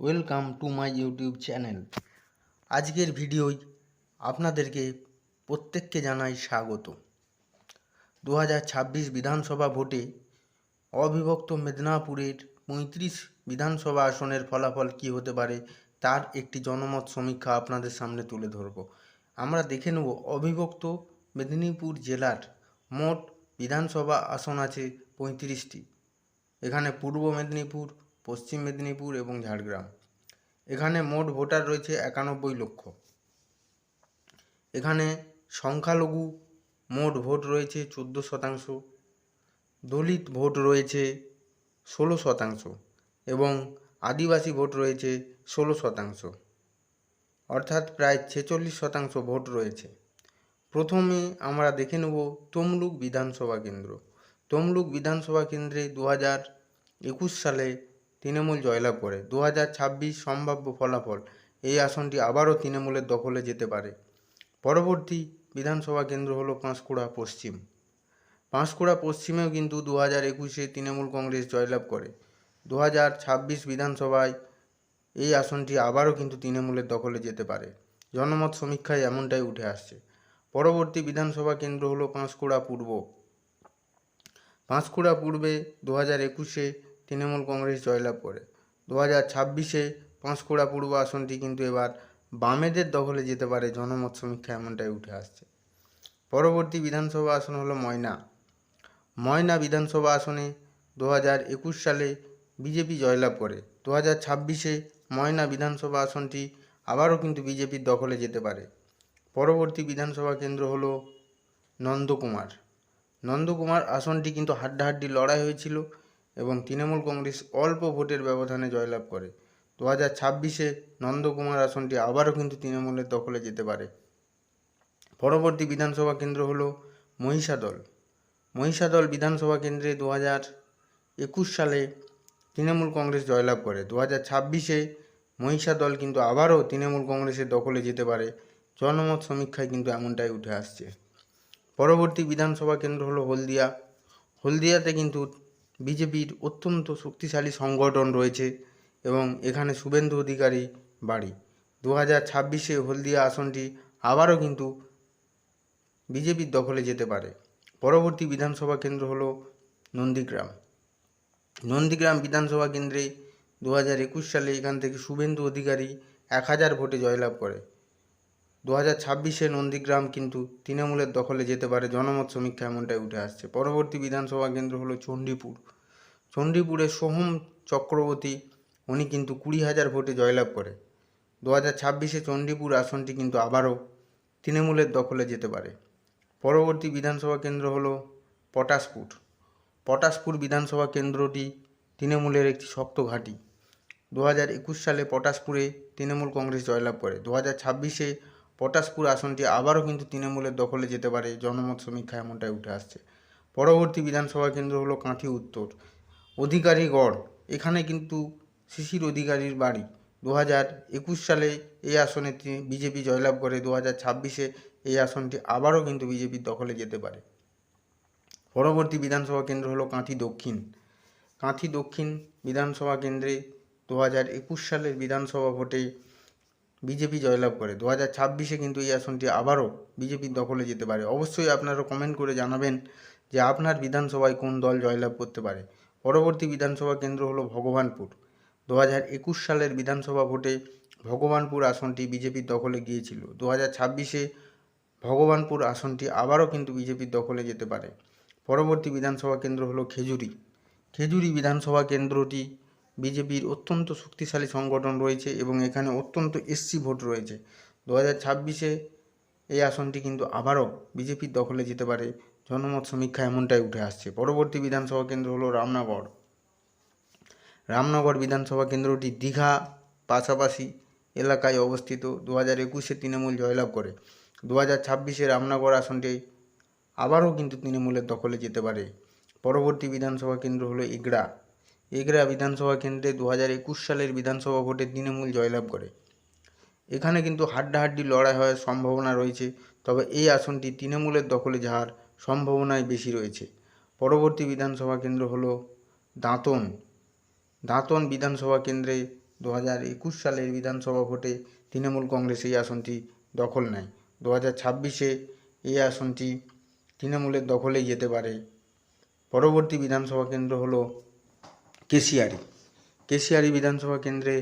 Welcome to my YouTube channel. আজকের ভিডিওয় আপনাদেরকে প্রত্যেককে জানাই স্বাগত। দু হাজার ছাব্বিশ বিধানসভা ভোটে অবিভক্ত মেদিনীপুরের পঁয়ত্রিশ বিধানসভা আসনের ফলাফল কী হতে পারে তার একটি জনমত সমীক্ষা আপনাদের সামনে তুলে ধরব। আমরা দেখে নেব অবিভক্ত মেদিনীপুর জেলার মোট বিধানসভা আসন আছে পঁয়ত্রিশটি। এখানে পূর্ব মেদিনীপুর পশ্চিম মেদিনীপুর এবং ঝাড়গ্রাম। এখানে মোট ভোটার রয়েছে একানব্বই লক্ষ। এখানে সংখ্যালঘু মোট ভোট রয়েছে চোদ্দ শতাংশ। দলিত ভোট রয়েছে ষোলো শতাংশ এবং আদিবাসী ভোট রয়েছে ষোলো শতাংশ। অর্থাৎ প্রায় ছেচল্লিশ শতাংশ ভোট রয়েছে। প্রথমে আমরা দেখে নেব তমলুক বিধানসভা কেন্দ্র। তমলুক বিধানসভা কেন্দ্রে দু হাজার একুশ সালে তৃণমূল জয়লাভ করে। দু হাজার ছাব্বিশ সম্ভাব্য ফলাফল, এই আসনটি আবারও তৃণমূলের দখলে যেতে পারে। পরবর্তী বিধানসভা কেন্দ্র হলো পাঁশকুড়া পশ্চিম। পাঁশকুড়া পশ্চিমেও কিন্তু দু হাজার একুশে তৃণমূল কংগ্রেস জয়লাভ করে। দু হাজার ছাব্বিশ বিধানসভায় এই আসনটি আবারও কিন্তু তৃণমূলের দখলে যেতে পারে। জনমত সমীক্ষায় এমনটাই উঠে আসছে। পরবর্তী বিধানসভা কেন্দ্র হলো পাঁশকুড়া পূর্ব। পাঁশকুড়া পূর্বে দু হাজার একুশে তৃণমূল কংগ্রেস জয়লাভ করে। দু হাজার ছাব্বিশে পাঁশকুড়া পূর্ব আসনটি কিন্তু এবার বামেদের দখলে যেতে পারে জনমত সমীক্ষা এমনটাই উঠে আসছে। পরবর্তী বিধানসভা আসন হলো ময়না। ময়না বিধানসভা আসনে দু হাজার একুশ সালে বিজেপি জয়লাভ করে। দু হাজার ছাব্বিশে ময়না বিধানসভা আসনটি আবারও কিন্তু বিজেপির দখলে যেতে পারে। পরবর্তী বিধানসভা কেন্দ্র হল নন্দকুমার। নন্দকুমার আসনটি কিন্তু হাড্ডাহাড্ডি লড়াই হয়েছিল। এবং তৃণমূল কংগ্রেস অল্প ভোটের ব্যবধানে জয়লাভ করে। দু হাজার ছাব্বিশে নন্দকুমার আসনটি আবারও কিন্তু তৃণমূলের দখলে যেতে পারে। পরবর্তী বিধানসভা কেন্দ্র হল মহিষাদল। মহিষাদল বিধানসভা কেন্দ্রে দু হাজার একুশ সালে তৃণমূল কংগ্রেস জয়লাভ করে। দু হাজার ছাব্বিশে মহিষাদল কিন্তু আবারও তৃণমূল কংগ্রেসের দখলে যেতে পারে। জনমত সমীক্ষায় কিন্তু এমনটাই উঠে আসছে। পরবর্তী বিধানসভা কেন্দ্র হলো হলদিয়া। হলদিয়াতে কিন্তু বিজেপির অত্যন্ত শক্তিশালী সংগঠন রয়েছে এবং এখানে শুভেন্দু অধিকারী বাড়ি। দু হাজার ছাব্বিশে হলদিয়া আসনটি আবারও কিন্তু বিজেপির দখলে যেতে পারে। পরবর্তী বিধানসভা কেন্দ্র হলো নন্দীগ্রাম। নন্দীগ্রাম বিধানসভা কেন্দ্রে দু হাজার একুশ সালে এখান থেকে শুভেন্দু অধিকারী এক হাজার ভোটে জয়লাভ করে। দু হাজার ছাব্বিশে নন্দীগ্রাম কিন্তু তৃণমূলের দখলে যেতে পারে। জনমত সমীক্ষা এমনটাই উঠে আসছে। পরবর্তী বিধানসভা কেন্দ্র হলো চণ্ডীপুর। চণ্ডীপুরে সোহম চক্রবর্তী, উনি কিন্তু কুড়ি হাজার ভোটে জয়লাভ করে। দু হাজার ছাব্বিশে চণ্ডীপুর আসনটি কিন্তু আবারও তৃণমূলের দখলে যেতে পারে। পরবর্তী বিধানসভা কেন্দ্র হলো পটাশপুর। পটাশপুর বিধানসভা কেন্দ্রটি তৃণমূলের একটি শক্ত ঘাঁটি। দু হাজার একুশ সালে পটাশপুরে তৃণমূল কংগ্রেস জয়লাভ করে। দু হাজার ছাব্বিশে পটাশপুর আসনটি আবারও কিন্তু তৃণমূলের দখলে যেতে পারে, জনমত সমীক্ষা এমনটাই উঠে আসছে। পরবর্তী বিধানসভা কেন্দ্র হলো কাঁথি উত্তর। অধিকারীগড় এখানে কিন্তু শিশির অধিকারীর বাড়ি। দু হাজার একুশ সালে এই আসনে বিজেপি জয়লাভ করে, দু হাজার ছাব্বিশে এই আসনটি আবারও কিন্তু বিজেপির দখলে যেতে পারে। পরবর্তী বিধানসভা কেন্দ্র হলো কাঁথি দক্ষিণ। কাঁথি দক্ষিণ বিধানসভা কেন্দ্রে দু হাজার একুশ সালের বিধানসভা ভোটে বিজেপি জয়লাভ করে। দু হাজার ছাব্বিশে কিন্তু এই আসনটি আবারও বিজেপির দখলে যেতে পারে। অবশ্যই আপনারা কমেন্ট করে জানাবেন যে আপনার বিধানসভায় কোন দল জয়লাভ করতে পারে। পরবর্তী বিধানসভা কেন্দ্র হলো ভগবানপুর। দু হাজার একুশ সালের বিধানসভা ভোটে ভগবানপুর আসনটি বিজেপির দখলে গিয়েছিল। দু হাজার ছাব্বিশে ভগবানপুর আসনটি আবারও কিন্তু বিজেপির দখলে যেতে পারে। পরবর্তী বিধানসভা কেন্দ্র হলো খেজুরি। খেজুরি বিধানসভা কেন্দ্রটি বিজেপির অত্যন্ত শক্তিশালী সংগঠন রয়েছে এবং এখানে অত্যন্ত এসসি ভোট রয়েছে। দু হাজার ছাব্বিশে এই আসনটি কিন্তু আবারও বিজেপির দখলে যেতে পারে। জনমত সমীক্ষা এমনটাই উঠে আসছে। পরবর্তী বিধানসভা কেন্দ্র হলো রামনগর। রামনগর বিধানসভা কেন্দ্রটি দীঘা পাশাপাশি এলাকায় অবস্থিত। দু হাজার একুশে তৃণমূল জয়লাভ করে। দু হাজার ছাব্বিশে রামনগর আসনটি আবারও কিন্তু তৃণমূলের দখলে যেতে পারে। পরবর্তী বিধানসভা কেন্দ্র হলো এগড়া। এগড়া বিধানসভা কেন্দ্রে দু হাজার একুশ সালের বিধানসভা ভোটে তৃণমূল জয়লাভ করে। এখানে কিন্তু হাড্ডাহাড্ডি লড়াই হওয়ার সম্ভাবনা রয়েছে, তবে এই আসনটি তৃণমূলের দখলে যাওয়ার সম্ভাবনাই বেশি রয়েছে। পরবর্তী বিধানসভা কেন্দ্র হল দাঁতন। দাঁতন বিধানসভা কেন্দ্রে দু হাজার একুশ সালের বিধানসভা ভোটে তৃণমূল কংগ্রেস এই আসনটি দখল নেয়। দু হাজার ছাব্বিশে এই আসনটি তৃণমূলের দখলেই যেতে পারে। পরবর্তী বিধানসভা কেন্দ্র হলো কেশিয়ারি। কেশিয়ারি বিধানসভা কেন্দ্রে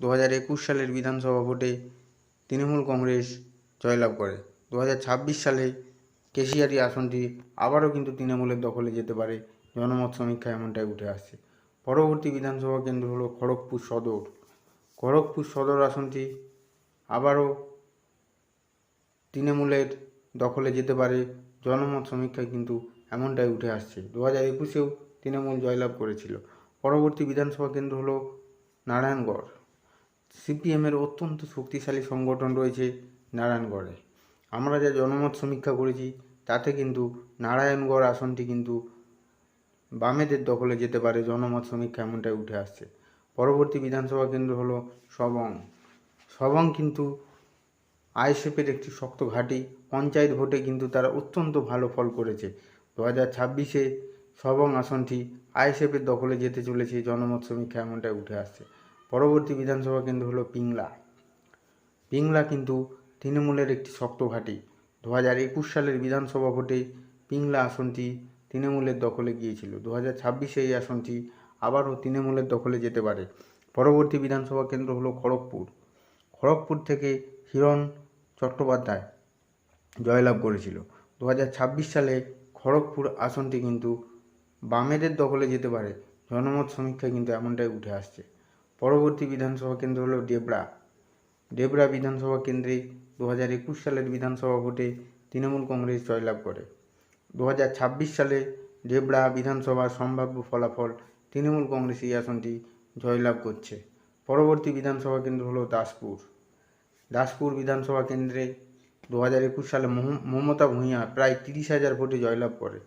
দু হাজার একুশ সালের বিধানসভা ভোটে তৃণমূল কংগ্রেস জয়লাভ করে। দু হাজার ছাব্বিশ সালে কেশিয়ারি আসনটি আবারও কিন্তু তৃণমূলের দখলে যেতে পারে, জনমত সমীক্ষা এমনটাই উঠে আসছে। পরবর্তী বিধানসভা কেন্দ্র হলো খড়গপুর সদর। খড়গপুর সদর আসনটি আবারও তৃণমূলের দখলে যেতে পারে, জনমত সমীক্ষায় কিন্তু এমনটাই উঠে আসছে। দু হাজার একুশেও তৃণমূল জয়লাভ করেছিল। পরবর্তী বিধানসভা কেন্দ্র হলো নারায়ণগড়। সিপিএমের অত্যন্ত শক্তিশালী সংগঠন রয়েছে নারায়ণগড়ে। আমরা যা জনমত সমীক্ষা করেছি, তাতে কিন্তু নারায়ণগড় আসনটি কিন্তু বামেদের দখলে যেতে পারে জনমত সমীক্ষা এমনটাই উঠে আসছে। পরবর্তী বিধানসভা কেন্দ্র হলো সবং। সবং কিন্তু আইএসএফের একটি শক্ত ঘাঁটি, পঞ্চায়েত ভোটে কিন্তু তারা অত্যন্ত ভালো ফল করেছে। দু হাজার ছাব্বিশে সবং আসনটি আইএসএফের দখলে যেতে চলেছে জনমত সমীক্ষা এমনটাই উঠে আসছে। পরবর্তী বিধানসভা কেন্দ্র হলো পিংলা। পিংলা কিন্তু তৃণমূলের একটি শক্ত ঘাঁটি। দু হাজার একুশ সালের বিধানসভা ভোটে পিংলা আসনটি তৃণমূলের দখলে গিয়েছিল। দু হাজার ছাব্বিশে এই আসনটি আবারও তৃণমূলের দখলে যেতে পারে। পরবর্তী বিধানসভা কেন্দ্র হলো খড়গপুর। খড়গপুর থেকে হিরণ চট্টোপাধ্যায় জয়লাভ করেছিল। দু হাজার ছাব্বিশ সালে খড়গপুর আসনটি কিন্তু বামেদের দখলে যেতে পারে। জনমত সমীক্ষায় কিন্তু এমনটাই উঠে আসছে। পরবর্তী বিধানসভা কেন্দ্র হলো ডেবরা। ডেবরা বিধানসভা কেন্দ্রে দু হাজার একুশ সালের বিধানসভা ভোটে তৃণমূল কংগ্রেস জয়লাভ করে। দু হাজার ছাব্বিশ সালে ডেবরা বিধানসভার সম্ভাব্য ফলাফল তৃণমূল কংগ্রেস এই আসনটি জয়লাভ করছে। পরবর্তী বিধানসভা কেন্দ্র হলো দাসপুর। দাসপুর বিধানসভা কেন্দ্রে দু হাজার একুশ সালে মমতা ভূঁইয়া প্রায় তিরিশ হাজার ভোটে জয়লাভ করে।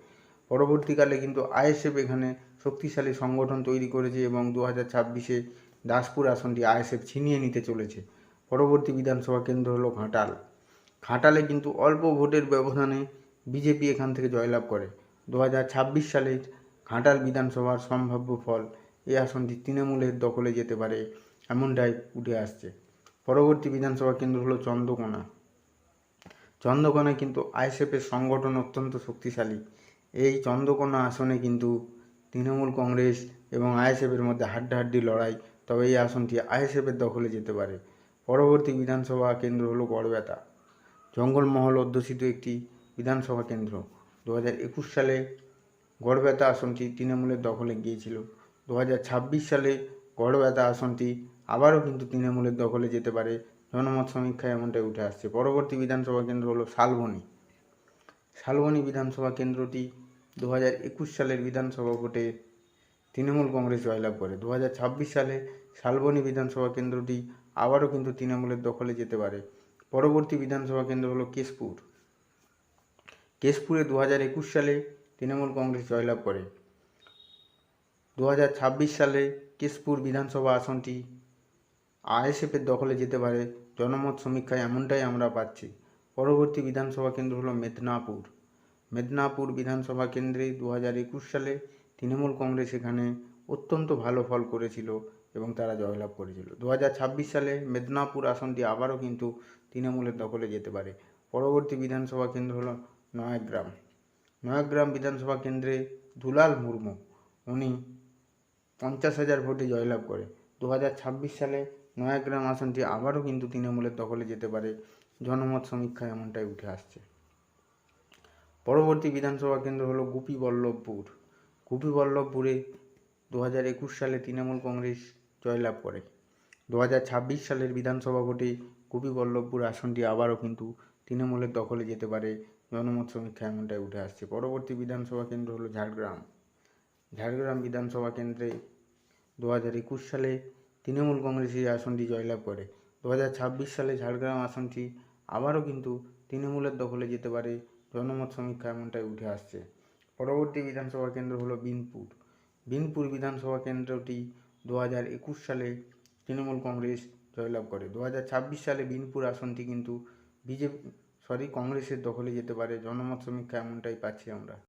পরবর্তীকালে কিন্তু আইএসএফ এখানে শক্তিশালী সংগঠন তৈরি করেছে এবং দু হাজার ছাব্বিশে দাসপুর আসনটি আইএসএফ ছিনিয়ে নিতে চলেছে। পরবর্তী বিধানসভা কেন্দ্র হলো ঘাটাল। ঘাটালে কিন্তু অল্প ভোটের ব্যবধানে বিজেপি এখান থেকে জয়লাভ করে। দু হাজার সালের ঘাটাল বিধানসভার সম্ভাব্য ফল এই আসনটি তৃণমূলের দখলে যেতে পারে এমনটাই উঠে আসছে। পরবর্তী বিধানসভা কেন্দ্র হলো চন্দ্রকোনা। চন্দ্রকোনায় কিন্তু আইএসএফের সংগঠন অত্যন্ত শক্তিশালী। এই চন্দ্রকোনা আসনে কিন্তু তৃণমূল কংগ্রেস এবং আইএসএফের মধ্যে হাড্ডাহাড্ডি লড়াই, তবে এই আসনটি আইএসএফের দখলে যেতে পারে। পরবর্তী বিধানসভা কেন্দ্র হলো গড়বেতা। জঙ্গলমহল অধ্যুষিত একটি বিধানসভা কেন্দ্র। দু একুশ সালে গড়বেতা আসনটি তৃণমূলের দখলে গিয়েছিল। দু ছাব্বিশ সালে গড়বেতা আসনটি আবারও কিন্তু তৃণমূলের দখলে যেতে পারে। জনমত সমীক্ষায় এমনটাই উঠে আসছে। পরবর্তী বিধানসভা কেন্দ্র হলো শালবনী। শালবনী বিধানসভা কেন্দ্রটি দু হাজার একুশ সালের বিধানসভা ভোটে তৃণমূল কংগ্রেস জয়লাভ করে। দু হাজার ছাব্বিশ সালে শালবনী বিধানসভা কেন্দ্রটি আবারও কিন্তু তৃণমূলের দখলে যেতে পারে। পরবর্তী বিধানসভা কেন্দ্র হলো কেশপুর। কেশপুরে দু হাজার একুশ সালে তৃণমূল কংগ্রেস জয়লাভ করে। দু হাজার ছাব্বিশ সালে কেশপুর বিধানসভা আসনটি আইএসএফের দখলে যেতে পারে। জনমত সমীক্ষায় এমনটাই আমরা পাচ্ছি। পরবর্তী বিধানসভা কেন্দ্র হলো মেদিনীপুর। মেদিনীপুর বিধানসভা কেন্দ্রে দু হাজার একুশ সালে তৃণমূল কংগ্রেস এখানে অত্যন্ত ভালো ফল করেছিল এবং তারা জয়লাভ করেছিল। দু হাজার ছাব্বিশ সালে মেদিনীপুর আসনটি আবারও কিন্তু তৃণমূলের দখলে যেতে পারে। পরবর্তী বিধানসভা কেন্দ্র হল নয়াগ্রাম। নয়াগ্রাম বিধানসভা কেন্দ্রে দুলাল মুর্মু, উনি পঞ্চাশ হাজার ভোটে জয়লাভ করে। দু হাজার ছাব্বিশ সালে নয়াগ্রাম আসনটি আবারও কিন্তু তৃণমূলের দখলে যেতে পারে। জনমত সমীক্ষায় এমনটাই উঠে আসছে। পরবর্তী বিধানসভা কেন্দ্র হলো গোপীবল্লভপুর গোপীবল্লভপুরে দু হাজার একুশ সালে তৃণমূল কংগ্রেস জয়লাভ করে। দু হাজার ছাব্বিশ সালের বিধানসভা ভোটে গোপীবল্লভপুর আসনটি আবারও কিন্তু তৃণমূলের দখলে যেতে পারে জনমত সমীক্ষা এমনটাই উঠে আসছে। পরবর্তী বিধানসভা কেন্দ্র হলো ঝাড়গ্রাম। ঝাড়গ্রাম বিধানসভা কেন্দ্রে দু হাজার একুশ সালে তৃণমূল কংগ্রেস এই আসনটি জয়লাভ করে। দু হাজার ছাব্বিশ সালে ঝাড়গ্রাম আসনটি আবারও কিন্তু তৃণমূলের দখলে যেতে পারে জনমত সমীক্ষা এমনটাই উঠে আসছে। পরবর্তী বিধানসভা কেন্দ্র হলো বিনপুর। বিনপুর বিধানসভা কেন্দ্রটি দু হাজার একুশ সালে তৃণমূল কংগ্রেস জয়লাভ করে। দু হাজার ছাব্বিশ সালে বিনপুর আসনটি কিন্তু বিজেপি সরি, কংগ্রেসের দখলে যেতে পারে। জনমত সমীক্ষা এমনটাই পাচ্ছি আমরা।